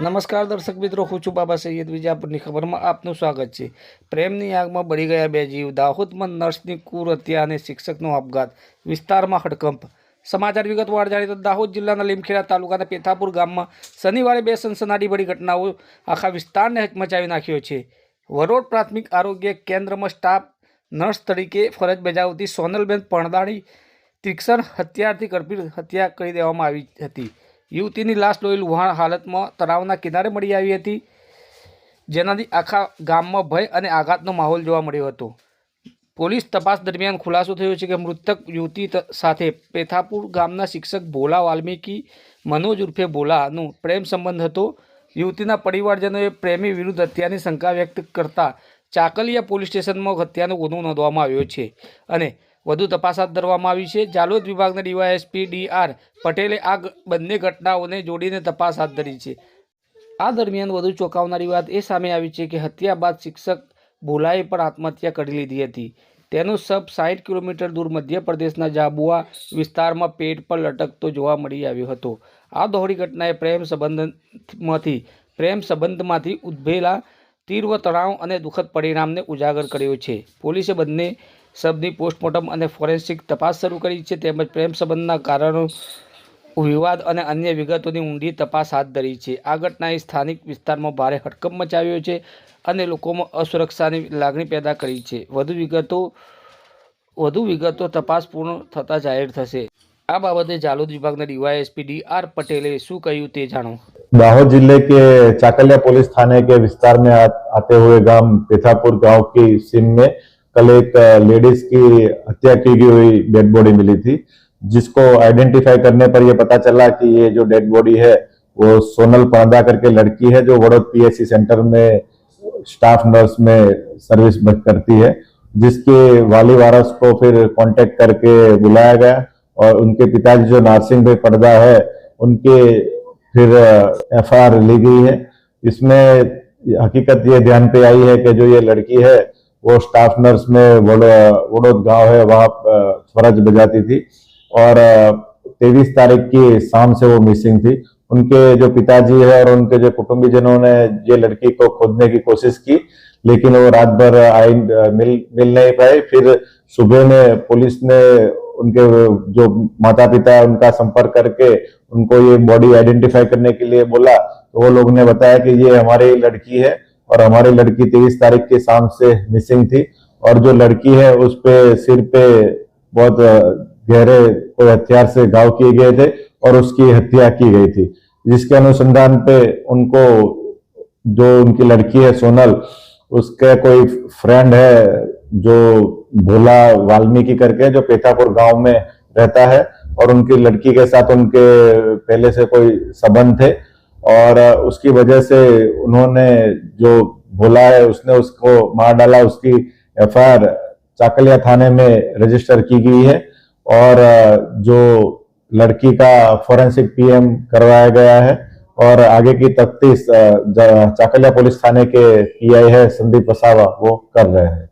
નમસ્કાર દર્શક મિત્રો, હું છું બાબા સૈયદ વિજાપુરની ખબરમાં આપનું સ્વાગત છે. પ્રેમની આગમાં બળી ગયા બે જીવ દાહોદમાં નર્સની કુર હત્યા અને શિક્ષકનો આપઘાત, વિસ્તારમાં હડકંપ. સમાચાર વિગતવાર જાણીએ તો દાહોદ જિલ્લાના લીમખેડા તાલુકાના પેથાપુર ગામમાં શનિવારે બે સનસનાટીભરી ઘટનાઓ આખા વિસ્તારને હચમચાવી નાખ્યો છે. વરોડ પ્રાથમિક આરોગ્ય કેન્દ્રમાં સ્ટાફ નર્સ તરીકે ફરજ બજાવતી સોનલબેન પરદાણી તીક્ષણ હત્યારથી ગંભીર હત્યા કરી દેવામાં આવી હતી. યુવતીની લાશ લોહી લુહાણ હાલતમાં તળાવના કિનારે મળી આવી હતી, જેનાથી આખા ગામમાં ભય અને આઘાતનો માહોલ જોવા મળ્યો હતો. પોલીસ તપાસ દરમિયાન ખુલાસો થયો છે કે મૃતક યુવતી સાથે પેથાપુર ગામના શિક્ષક ભોલા વાલ્મીકી, મનોજ ઉર્ફે ભોલાનું પ્રેમ સંબંધ હતો. યુવતીના પરિવારજનોએ પ્રેમી વિરુદ્ધ હત્યાની શંકા વ્યક્ત કરતા ચાકલિયા પોલીસ સ્ટેશનમાં હત્યાનો ગુનો નોંધવામાં આવ્યો છે અને વધુ તપાસ હાથ ધરવામાં આવી છે. જાલોદ વિભાગના ડીવાયએસપી ડી આર પટેલે આ બંને ઘટનાઓને જોડીને તપાસ હાથ ધરી છે. આ દરમિયાન વધુ ચોંકાવનારી વાત એ સામે આવી છે કે હત્યા બાદ શિક્ષક ભોલાએ પણ આત્મહત્યા કરી લીધી હતી. તેનો શબ સાઠ કિલોમીટર દૂર મધ્યપ્રદેશના જાબુઆ વિસ્તારમાં પેટ પર લટકતો જોવા મળી આવ્યો હતો. આ દોહરી ઘટનાએ પ્રેમ સંબંધમાંથી પ્રેમ સંબંધમાંથી ઉદ્ભેલા તીવ્ર તણાવ અને દુઃખદ પરિણામને ઉજાગર કર્યો છે. પોલીસે બંને શબની પોસ્ટમોર્ટમ અને ફોરેન્સિક તપાસ શરૂ કરી છે તેમજ પ્રેમ સંબંધના કારણો વિવાદ અને અન્ય વિગતોની ઊંડી તપાસ હાથ ધરી છે આ ઘટનાએ સ્થાનિક વિસ્તારમાં ભારે હડકંપ મચાવ્યો છે અને લોકોમાં અસુરક્ષાની લાગણી પેદા કરી છે વધુ વિગતો વધુ વિગતો તપાસ પૂર્ણ થતાં જાહેર થશે આ બાબતે જાલોદ વિભાગના ડીવાયએસપી ડી આર પટેલે શું કહ્યું તે જાણો दाहोद जिले के चाकलिया पुलिस थाने के विस्तार में आ, आते हुए गांव पेथापुर गांव की सीम में कल एक लेडीज़ की हत्या की गई हुई डेड बॉडी मिली थी, जिसको आइडेंटिफाई करने पर यह पता चला कि ये जो डेड बॉडी है, वो सोनल पर्दा करके लड़की है, जो वड़ोद पीएससी सेंटर में स्टाफ नर्स में सर्विस करती है, जिसके वाली वारस को फिर कांटेक्ट करके बुलाया गया और उनके पिताजी जो नारसिंह भाई पर्दा है, उनके फिर एफआईआर ली गई है। इसमें हकीकत ये ध्यान पे आई है कि जो ये लड़की है वो स्टाफ नर्स में वडो- वडोद गाँव है, वहाँ फ़र्ज़ बजाती थी और तेईस तारीख की शाम से वो मिसिंग थी। उनके जो पिताजी है और उनके जो कुटुंबीजनों ने ये लड़की को खोजने की कोशिश की, लेकिन वो रात भर आई मिल मिल नहीं पाए फिर सुबह में पुलिस ने उनके जो माता पिता है, उनका संपर्क करके उनको ये बॉडी आइडेंटिफाई करने के लिए बोला। तो वो लोग ने बताया कि ये हमारी लड़की है और हमारी लड़की तेईस तारीख की शाम से मिसिंग थी। और जो लड़की है, उस पे सिर पे बहुत गहरे कोई हथियार से घाव किए गए थे और उसकी हत्या की गई थी। जिसके अनुसंधान पे उनको, जो उनकी लड़की है, सोनल, उसका कोई फ्रेंड है, जो भोला वाल्मीकि करके, जो पेथापुर गाँव में रहता है, और उनकी लड़की के साथ उनके पहले से कोई संबंध थे और उसकी वजह से उन्होंने जो भोला है, उसने उसको मार डाला, उसकी एफ़ चाकलिया थाने में रजिस्टर की गई है। और जो लड़की का फोरेंसिक पीएम करवाया गया है और आगे की तफ्तीश चाकलिया पुलिस थाने के पीआई है, संदीप वसावा, वो कर रहे हैं।